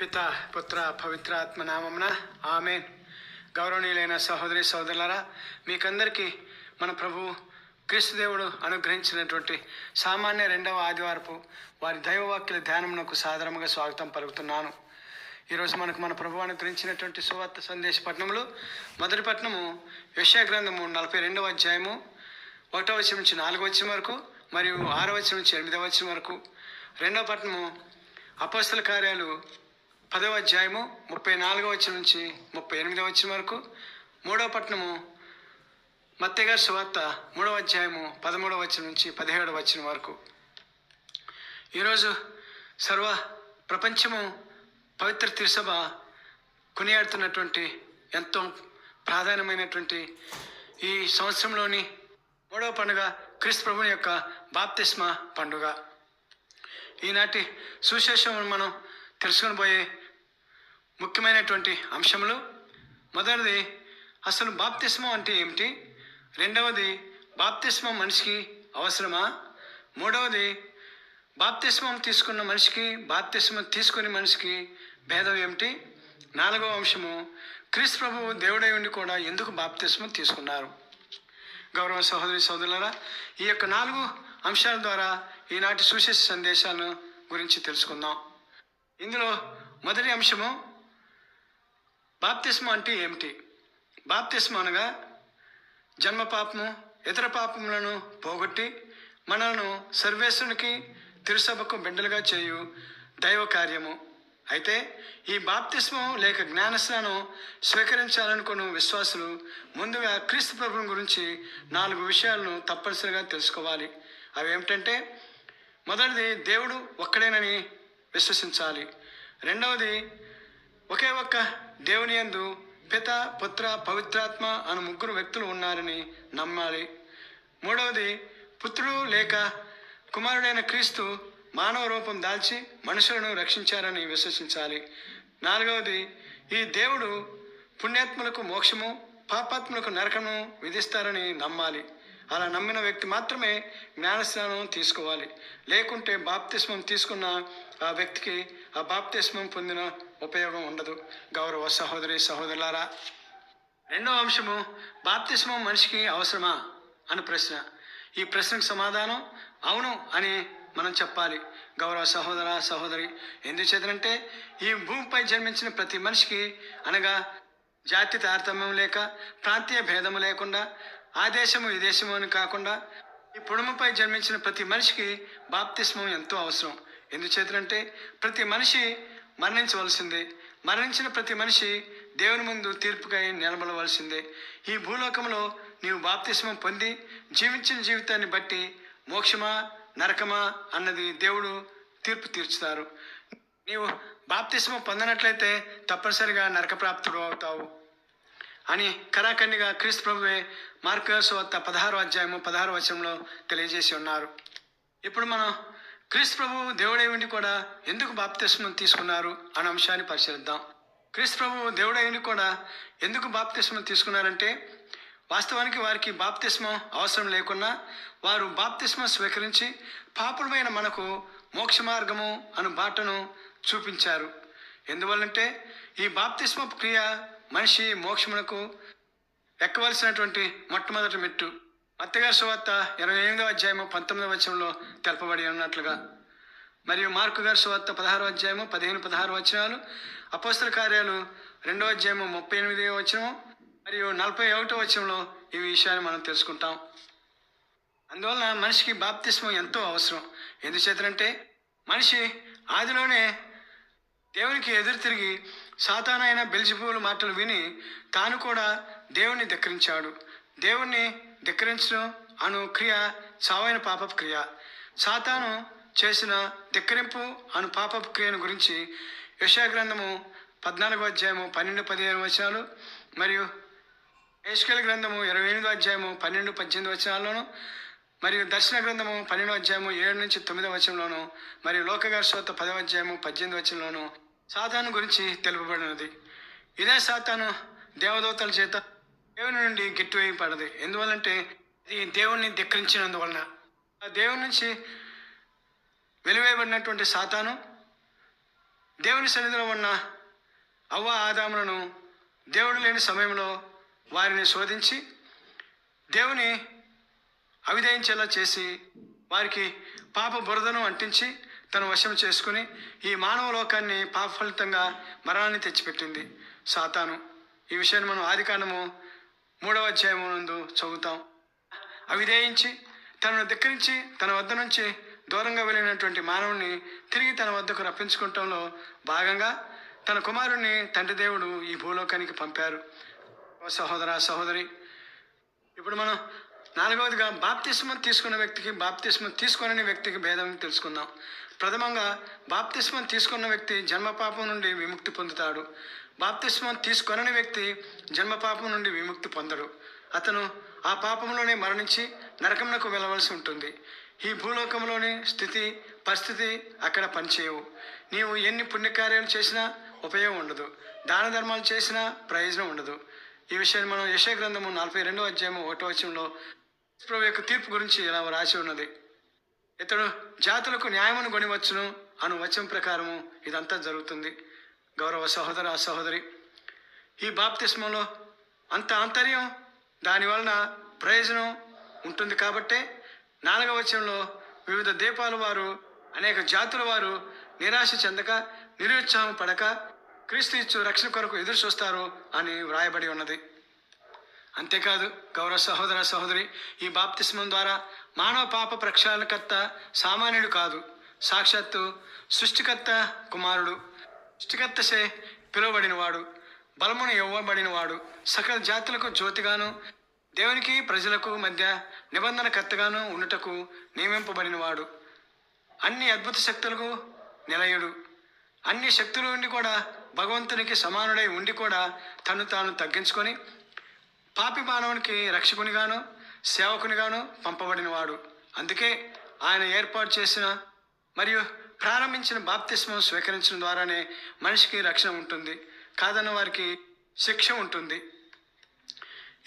పిత పుత్ర పవిత్రాత్మ నామమున ఆమెన్. గౌరవనీయులైన సహోదరి సహోదరులారా మీకందరికీ మన ప్రభు క్రీస్తుదేవుడు అనుగ్రహించినటువంటి సామాన్య రెండవ ఆదివారపు వారి దైవవాక్యుల ధ్యానమునకు సాధారణంగా స్వాగతం పలుకుతున్నాను. ఈరోజు మనకు మన ప్రభు అనుగ్రహించినటువంటి సువార్త సందేశ పట్టణంలో మొదటి పట్టణము యశాగ్రంథము నలభై రెండవ అధ్యాయము ఒకటో వచ్చిన నుంచి నాలుగో వచ్చిన వరకు మరియు ఆరో వచ్చిన నుంచి ఎనిమిదవ వచ్చిన వరకు. రెండవ పట్టణము అపస్తుల కార్యాలు పదవ అధ్యాయము ముప్పై నాలుగవ వచ్చిన నుంచి ముప్పై ఎనిమిదవ వచ్చిన వరకు. మూడవ పట్టణము మత్తయ్య సువార్త మూడవ అధ్యాయము పదమూడవ వచ్చిన నుంచి పదిహేడవ వచ్చిన వరకు. ఈరోజు సర్వ ప్రపంచము పవిత్ర తిరుసభ కొనియాడుతున్నటువంటి ఎంతో ప్రాధాన్యమైనటువంటి ఈ సంవత్సరంలోని మూడవ పండుగ క్రీస్తు ప్రభుని యొక్క బాప్తిస్మ పండుగ. ఈనాటి సుశేషం మనం తెలుసుకొని పోయే ముఖ్యమైనటువంటి అంశములు. మొదటిది అసలు బాప్తిస్మం అంటే ఏమిటి? రెండవది బాప్తిస్మం మనిషికి అవసరమా? మూడవది బాప్తిస్మం తీసుకున్న మనిషికి బాప్తిస్మం తీసుకుని మనిషికి భేదం ఏమిటి? నాలుగవ అంశము క్రీస్తు ప్రభువు దేవుడై ఉండి కూడా ఎందుకు బాప్తిస్మం తీసుకున్నారు? గౌరవ సహోదరి సోదరులరా ఈ యొక్క నాలుగు అంశాల ద్వారా ఈనాటి సుశేష సందేశాలను గురించి తెలుసుకుందాం. ఇందులో మొదటి అంశము బాప్తిస్మ అంటే ఏమిటి? బాప్తిస్మ అనగా జన్మ పాపము ఇతర పాపములను పోగొట్టి మనలను సర్వేశ్వరునికి తిరుసభకు బిడ్డలుగా చేయు దైవ కార్యము. అయితే ఈ బాప్తిస్మం లేక జ్ఞానస్నానం స్వీకరించాలనుకున్న విశ్వాసులు ముందుగా క్రీస్తు ప్రభుని గురించి నాలుగు విషయాలను తప్పనిసరిగా తెలుసుకోవాలి. అవి ఏమిటంటే మొదటిది దేవుడు ఒక్కడేనని విశ్వసించాలి. రెండవది ఒకే ఒక్క దేవుని యందు పిత పుత్ర పవిత్రాత్మ అను ముగ్గురు వ్యక్తులు ఉన్నారని నమ్మాలి. మూడవది పుత్రుడు లేక కుమారుడైన క్రీస్తు మానవ రూపం దాల్చి మనుషులను రక్షించారని విశ్వసించాలి. నాలుగవది ఈ దేవుడు పుణ్యాత్ములకు మోక్షము పాపాత్ములకు నరకము విధిస్తారని నమ్మాలి. అలా నమ్మిన వ్యక్తి మాత్రమే జ్ఞానస్నానం తీసుకోవాలి. లేకుంటే బాప్తిస్మం తీసుకున్న ఆ వ్యక్తికి ఆ బాప్తిస్మం పొందిన ఉపయోగం ఉండదు. గౌరవ సహోదరి సహోదరులారా రెండవ అంశము బాప్తిస్మం మనిషికి అవసరమా అని ప్రశ్న. ఈ ప్రశ్నకు సమాధానం అవును అని మనం చెప్పాలి. గౌరవ సహోదర సహోదరి ఎందుచేతనంటే ఈ భూమిపై జన్మించిన ప్రతి మనిషికి అనగా జాతి తారతమ్యం లేక ప్రాంతీయ భేదము లేకుండా ఆ దేశము ఈ దేశము అని కాకుండా ఈ పుడమపై జన్మించిన ప్రతి మనిషికి బాప్తిస్మం ఎంతో అవసరం. ఎందుచేతనంటే ప్రతి మనిషి మరణించవలసిందే. మరణించిన ప్రతి మనిషి దేవుని ముందు తీర్పుకై నిలబడవలసిందే. ఈ భూలోకంలో నీవు బాప్తిస్మం పొంది జీవించిన జీవితాన్ని బట్టి మోక్షమా నరకమా అన్నది దేవుడు తీర్పు తీర్చుతారు. నీవు బాప్తిస్మ పొందనట్లయితే తప్పనిసరిగా నరకప్రాప్తుడు అవుతావు. అని కరాఖండిగా క్రీస్తు ప్రభువే మార్గస్వార్త పదహారు అధ్యాయము పదహారు వచనంలో తెలియజేసి ఉన్నారు. ఇప్పుడు మనం క్రీస్తు ప్రభు దేవుడై ఉండి కూడా ఎందుకు బాప్తిస్మం తీసుకున్నారు అనే అంశాన్ని పరిశీలిద్దాం. క్రీస్తు ప్రభు దేవుడై ఉండి కూడా ఎందుకు బాప్తిస్మం తీసుకున్నారంటే వాస్తవానికి వారికి బాప్తిస్మం అవసరం లేకున్నా వారు బాప్తిస్మం స్వీకరించి పాపులమైన మనకు మోక్ష మార్గము అను బాటను చూపించారు. ఎందువల్లంటే ఈ బాప్తిస్మ క్రియ మనిషి మోక్షమునకు ఎక్కవలసినటువంటి మొట్టమొదటి మెట్టు. అత్తగారి సువార్త ఇరవై ఎనిమిదవ అధ్యాయము పంతొమ్మిదవ వచనంలో తెలపబడి ఉన్నట్లుగా. మరియు మార్కు గారి సువార్త పదహారో అధ్యాయము పదిహేను పదహారు వచనాలు అపోస్తల కార్యాలు రెండవ అధ్యాయము ముప్పై ఎనిమిదవ వచనము మరియు నలభై ఒకటో వచనంలో ఈ విషయాన్ని మనం తెలుసుకుంటాం. అందువలన మనిషికి బాప్తిస్మం ఎంతో అవసరం. ఎందుచేతనంటే మనిషి ఆదిలోనే దేవునికి ఎదురు తిరిగి సాతానైన బెల్జిబూలు మాటలు విని తాను కూడా దేవుణ్ణి ధిక్కరించాడు. దేవుణ్ణి ధిక్కరించడం అను క్రియ చావైన పాపపు క్రియ. సాతాను చేసిన ధిక్కరింపు అను పాపపు క్రియను గురించి యశాగ్రంథము పద్నాలుగో అధ్యాయము పన్నెండు పదిహేను వచనాలు మరియు ఏష్కల గ్రంథము ఇరవై ఎనిమిదో అధ్యాయము పన్నెండు పద్దెనిమిది వచనాల్లోను మరియు దర్శన గ్రంథము పన్నెండో అధ్యాయము ఏడు నుంచి తొమ్మిదో వచనంలోను మరియు లోకగార్శోత్త పదవ అధ్యాయము పద్దెనిమిది వచనంలోను సాతాను గురించి తెలుపబడినది. ఇదే సాతాను దేవదూతల చేత దేవుని నుండి గిట్టివేయబడదు. ఎందువల్లంటే ఇది దేవుణ్ణి ధిక్కరించినందువలన. ఆ దేవుని నుంచి వెలివేయబడినటువంటి సాతాను దేవుని సన్నిధిలో ఉన్న అవ్వ ఆదాములను దేవుడు లేని సమయంలో వారిని శోధించి దేవుని అవిధేయించేలా చేసి వారికి పాప బురదను అంటించి తన వశం చేసుకుని ఈ మానవ లోకాన్ని పాపఫలితంగా మరణాన్ని తెచ్చిపెట్టింది సాతాను. ఈ విషయాన్ని మనం ఆదికాండము మూడవ అధ్యాయం నందు చదువుతాం. అవిధేయించి తనను ధిక్కరించి తన వద్ద నుంచి దూరంగా వెళ్ళినటువంటి మానవుని తిరిగి తన వద్దకు రప్పించుకోవటంలో భాగంగా తన కుమారుణ్ణి తండ్రి దేవుడు ఈ భూలోకానికి పంపారు. ఓ సహోదర సహోదరి ఇప్పుడు మనం నాలుగవదిగా బాప్తిస్మ తీసుకున్న వ్యక్తికి బాప్తిస్మ తీసుకోనని వ్యక్తికి భేదం తెలుసుకుందాం. ప్రథమంగా బాప్తిస్మం తీసుకున్న వ్యక్తి జన్మపాపం నుండి విముక్తి పొందుతాడు. బాప్తిస్మం తీసుకొనని వ్యక్తి జన్మపాపం నుండి విముక్తి పొందడు. అతను ఆ పాపంలోనే మరణించి నరకమునకు వెళ్ళవలసి ఉంటుంది. ఈ భూలోకంలోని స్థితి పరిస్థితి అక్కడ పనిచేయవు. నీవు ఎన్ని పుణ్యకార్యాలు చేసినా ఉపయోగం ఉండదు. దాన ధర్మాలు చేసినా ప్రయోజనం ఉండదు. ఈ విషయాన్ని మనం యశయ గ్రంథము నలభై రెండో అధ్యాయము ఒకటో వచనంలో ప్రభు యొక్క తీర్పు గురించి ఇలా రాసి ఉన్నది. ఇతడు జాతులకు న్యాయమును కొనివచ్చును అను వచనం ప్రకారము ఇదంతా జరుగుతుంది. గౌరవ సహోదర సహోదరి ఈ బాప్తిస్మంలో అంత ఆంతర్యం దాని వలన ప్రయోజనం ఉంటుంది కాబట్టే నాలుగవ వచనంలో వివిధ దీపాల వారు అనేక జాతుల వారు నిరాశ చెందక నిరుత్సాహం పడక క్రీస్తు ఇచ్చు రక్షణ కొరకు ఎదురు చూస్తారు అని వ్రాయబడి ఉన్నది. అంతేకాదు గౌరవ సహోదర సహోదరి ఈ బాప్తిస్మం ద్వారా మానవ పాప ప్రక్షాళనకర్త సామాన్యుడు కాదు సాక్షాత్తు సృష్టికర్త కుమారుడు. సృష్టికర్తసే పిలువబడినవాడు బలమును ఇవ్వబడినవాడు సకల జాతులకు జ్యోతిగాను దేవునికి ప్రజలకు మధ్య నిబంధనకర్తగాను ఉండుటకు నియమింపబడినవాడు. అన్ని అద్భుత శక్తులకు నిలయుడు. అన్ని శక్తులు ఉండి కూడా భగవంతునికి సమానుడై ఉండి కూడా తను తాను తగ్గించుకొని పాపి మానవునికి రక్షకునిగాను సేవకునిగాను పంపబడినవాడు. అందుకే ఆయన ఏర్పాటు చేసిన మరియు ప్రారంభించిన బాప్తిస్మం స్వీకరించడం ద్వారానే మనిషికి రక్షణ ఉంటుంది. కాదన్న వారికి శిక్ష ఉంటుంది.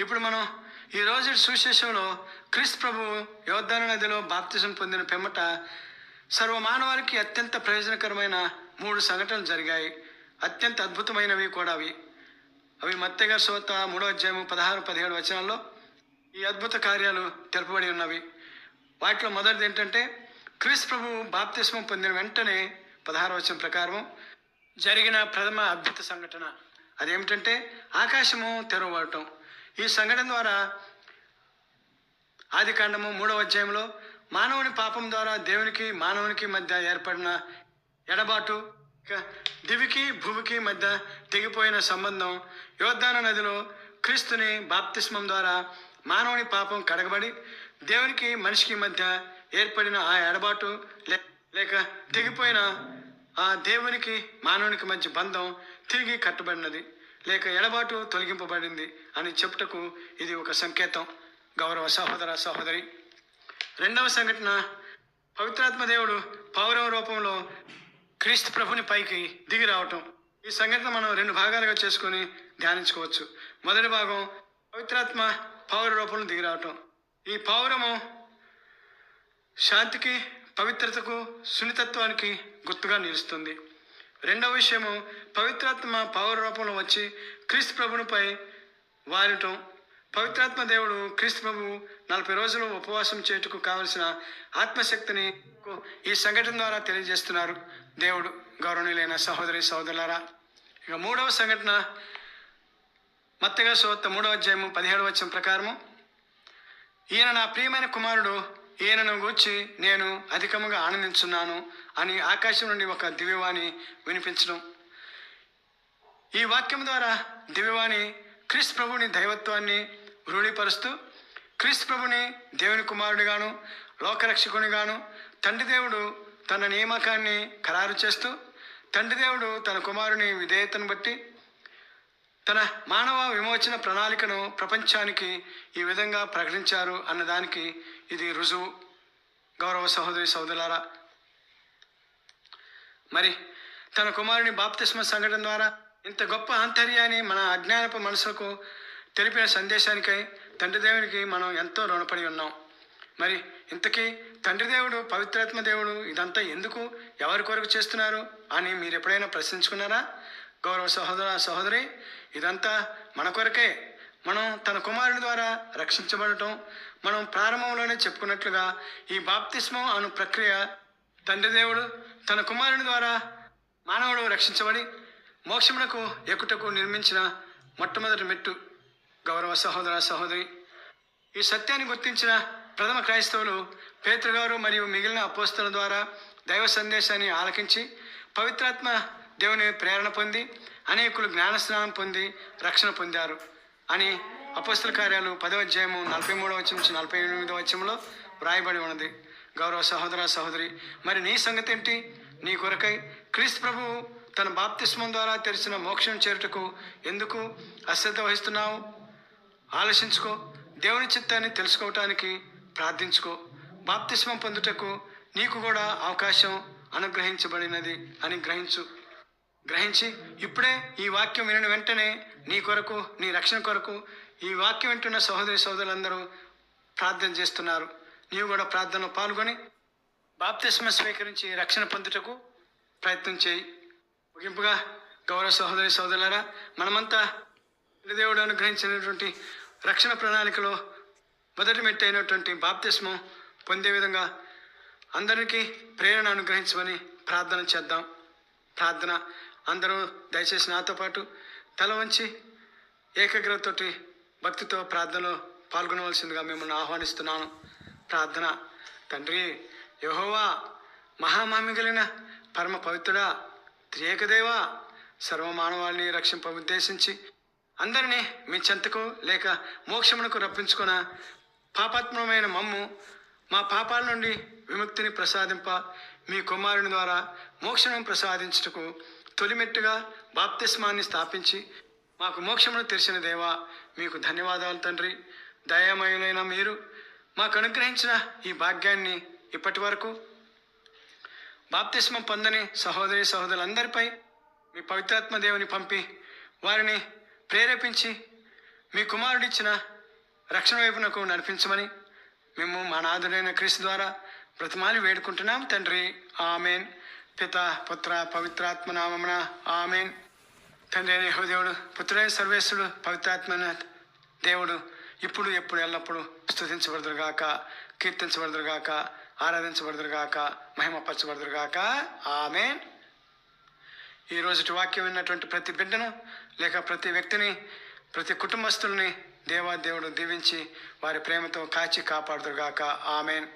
ఇప్పుడు మనం ఈ రోజు సుశేషంలో క్రీస్తు ప్రభు యోద్ధాన నదిలో బాప్తిజం పొందిన పిమ్మట సర్వమానవానికి అత్యంత ప్రయోజనకరమైన మూడు సంఘటనలు జరిగాయి. అత్యంత అద్భుతమైనవి కూడా అవి. అవి మత్తెగా సోత మూడో అధ్యాయము పదహారు పదిహేడు వచనాల్లో ఈ అద్భుత కార్యాలు తెలుపబడి ఉన్నవి. వాటిలో మొదటిది ఏంటంటే క్రీస్తు ప్రభు బాప్తిస్మం పొందిన వెంటనే పదహారు వచనం ప్రకారం జరిగిన ప్రథమ అద్భుత సంఘటన. అదేమిటంటే ఆకాశము తెరవబడటం. ఈ సంఘటన ద్వారా ఆది కాండము మూడవ అధ్యాయంలో మానవుని పాపం ద్వారా దేవునికి మానవునికి మధ్య ఏర్పడిన ఎడబాటు దివికి భూమికి మధ్య తెగిపోయిన సంబంధం యోద్ధాన నదిలో క్రీస్తుని బాప్తిస్మం ద్వారా మానవుని పాపం కడగబడి దేవునికి మనిషికి మధ్య ఏర్పడిన ఆ ఎడబాటు లే- లేక తెగిపోయిన ఆ దేవునికి మానవునికి మధ్య బంధం తిరిగి కట్టబడినది లేక ఎడబాటు తొలగింపబడింది అని చెప్పుటకు ఇది ఒక సంకేతం. గౌరవ సహోదర సహోదరి రెండవ సంఘటన పవిత్రాత్మ దేవుడు పౌరవ రూపంలో క్రీస్తు ప్రభుని పైకి దిగి రావటం. ఈ సంఘటన మనం రెండు భాగాలుగా చేసుకొని ధ్యానించుకోవచ్చు. మొదటి భాగం పవిత్రాత్మ పౌర రూపంలో దిగి రావటం. ఈ పౌరము శాంతికి పవిత్రతకు సున్నితత్వానికి గుర్తుగా నిలుస్తుంది. రెండవ విషయము పవిత్రాత్మ పౌర రూపంలో వచ్చి క్రీస్తు ప్రభునిపై వారటం పవిత్రాత్మ దేవుడు క్రీస్తు ప్రభు నలభై రోజులు ఉపవాసం చేయుటకు కావలసిన ఆత్మశక్తిని ఈ సంఘటన ద్వారా తెలియజేస్తున్నారు. దేవుడు గౌరవనీయులైన సహోదరి సహోదరులారా ఇక మూడవ సంఘటన మత్తగా సోత్త మూడవ అధ్యాయము పదిహేడు వచ్చిన ప్రకారము. ఈయన నా ప్రియమైన కుమారుడు ఈయనను గూర్చి నేను అధికముగా ఆనందించున్నాను అని ఆకాశం నుండి ఒక దివ్యవాణి వినిపించడం. ఈ వాక్యం ద్వారా దివ్యవాణి క్రీస్తు ప్రభుని దైవత్వాన్ని రూఢీపరుస్తూ క్రిస్ ప్రభుని దేవుని కుమారుడిగాను లోకరక్షకునిగాను తండ్రి దేవుడు తన నియామకాన్ని ఖరారు చేస్తూ తండ్రి దేవుడు తన కుమారుని విధేయతను బట్టి తన మానవ విమోచన ప్రణాళికను ప్రపంచానికి ఈ విధంగా ప్రకటించారు అన్నదానికి ఇది రుజువు. గౌరవ సహోదరి సహోదరులారా మరి తన కుమారుని బాప్తిస్మ సంఘటన ద్వారా ఇంత గొప్ప ఆంతర్యాన్ని మన అజ్ఞానపు మనసులకు తెలిపిన సందేశానికై తండ్రి దేవునికి మనం ఎంతో రుణపడి ఉన్నాం. మరి ఇంతకీ తండ్రి దేవుడు పవిత్రాత్మ దేవుడు ఇదంతా ఎందుకు ఎవరి కొరకు చేస్తున్నారు అని మీరు ఎప్పుడైనా ప్రశ్నించుకున్నారా? గౌరవ సహోదర సహోదరి ఇదంతా మన కొరకే. మనం తన కుమారుడి ద్వారా రక్షించబడటం మనం ప్రారంభంలోనే చెప్పుకున్నట్లుగా ఈ బాప్తిస్మం అను ప్రక్రియ తండ్రి దేవుడు తన కుమారుని ద్వారా మానవుడు రక్షించబడి మోక్షమునకు ఎక్కుటకు నిర్మించిన మొట్టమొదటి మెట్టు. గౌరవ సహోదర సహోదరి ఈ సత్యాన్ని గుర్తించిన ప్రథమ క్రైస్తవులు పేతృగారు మరియు మిగిలిన అపోస్తుల ద్వారా దైవ సందేశాన్ని ఆలకించి పవిత్రాత్మ దేవుని ప్రేరణ పొంది అనేకులు జ్ఞానస్నానం పొంది రక్షణ పొందారు అని అపోస్తుల కార్యాలు పదవ అధ్యాయము నలభై మూడవ వచ్చం నుంచి నలభై ఎనిమిదవ వచ్చంలో వ్రాయబడి ఉన్నది. గౌరవ సహోదర సహోదరి మరి నీ సంగతి ఏంటి? నీ కొరకై క్రీస్తు ప్రభువు తన బాప్తిస్మం ద్వారా తెరిచిన మోక్షం చేరుటకు ఎందుకు అశ్రద్ధ వహిస్తున్నావు? ఆలోచించుకో. దేవుని చిత్తాన్ని తెలుసుకోవటానికి ప్రార్థించుకో. బాప్తిస్మం పొందుటకు నీకు కూడా అవకాశం అనుగ్రహించబడినది అని గ్రహించు. గ్రహించి ఇప్పుడే ఈ వాక్యం వినిన వెంటనే నీ కొరకు నీ రక్షణ కొరకు ఈ వాక్యం వింటున్న సహోదరి సహోదరులందరూ ప్రార్థన చేస్తున్నారు. నీవు కూడా ప్రార్థనలో పాల్గొని బాప్తిస్మ స్వీకరించి రక్షణ పొందుటకు ప్రయత్నం చేయి. ముగింపుగా గౌరవ సహోదరి సహోదరులారా మనమంతా దేవుడు అనుగ్రహించినటువంటి రక్షణ ప్రణాళికలో మొదటి మెట్టు అయినటువంటి బాప్తిస్మం పొందే విధంగా అందరికీ ప్రేరణ అనుగ్రహించమని ప్రార్థన చేద్దాం. ప్రార్థన అందరూ దయచేసి నాతో పాటు తల వంచి ఏకాగ్రతతోటి భక్తితో ప్రార్థనలో పాల్గొనవలసిందిగా మిమ్మల్ని ఆహ్వానిస్తున్నాను. ప్రార్థన తండ్రి యహోవా మహామహిమ కలిగిన పరమ పవిత్రుడా త్రియేకదేవా సర్వమానవాళిని రక్షింప ఉద్దేశించి అందరినీ మీ చెంతకు లేక మోక్షమునకు రప్పించుకున్న పాపాత్మమైన మమ్ము మా పాపాల నుండి విముక్తిని ప్రసాదింప మీ కుమారుని ద్వారా మోక్షమును ప్రసాదించుటకు తొలిమెట్టుగా బాప్తిస్మాన్ని స్థాపించి మాకు మోక్షమును తెరిచిన దేవా మీకు ధన్యవాదాలు తండ్రి. దయామయులైన మీరు మాకు అనుగ్రహించిన ఈ భాగ్యాన్ని ఇప్పటి వరకు బాప్తిస్మం పొందని సహోదరి సహోదరులందరిపై మీ పవిత్రాత్మ దేవుని పంపి వారిని ప్రేరేపించి మీ కుమారుడిచ్చిన రక్షణ వైపునకు నడిపించమని మేము మా నాథుడైన క్రీస్తు ద్వారా బ్రతిమాలి వేడుకుంటున్నాం తండ్రి. ఆమెన్. పిత పుత్ర పవిత్రాత్మ నామమున ఆమెన్. తండ్రి అయిన దేవుడు పుత్రుడైన సర్వేశ్వరుడు పవిత్రాత్మైన దేవుడు ఇప్పుడు ఎప్పుడు ఎల్లప్పుడూ స్తుతించబడదురుగాక కీర్తించబడదురుగాక ఆరాధించబడదురుగాక మహిమపరచబడదురుగాక ఆమెన్. ఈ రోజుటి వాక్యం విన్నటువంటి ప్రతి బిడ్డను లేక ప్రతి వ్యక్తిని ప్రతి కుటుంబస్తుల్ని దేవా దేవుడు దీవించి వారి ప్రేమతో కాచి కాపాడుతురుగాక ఆమెన్.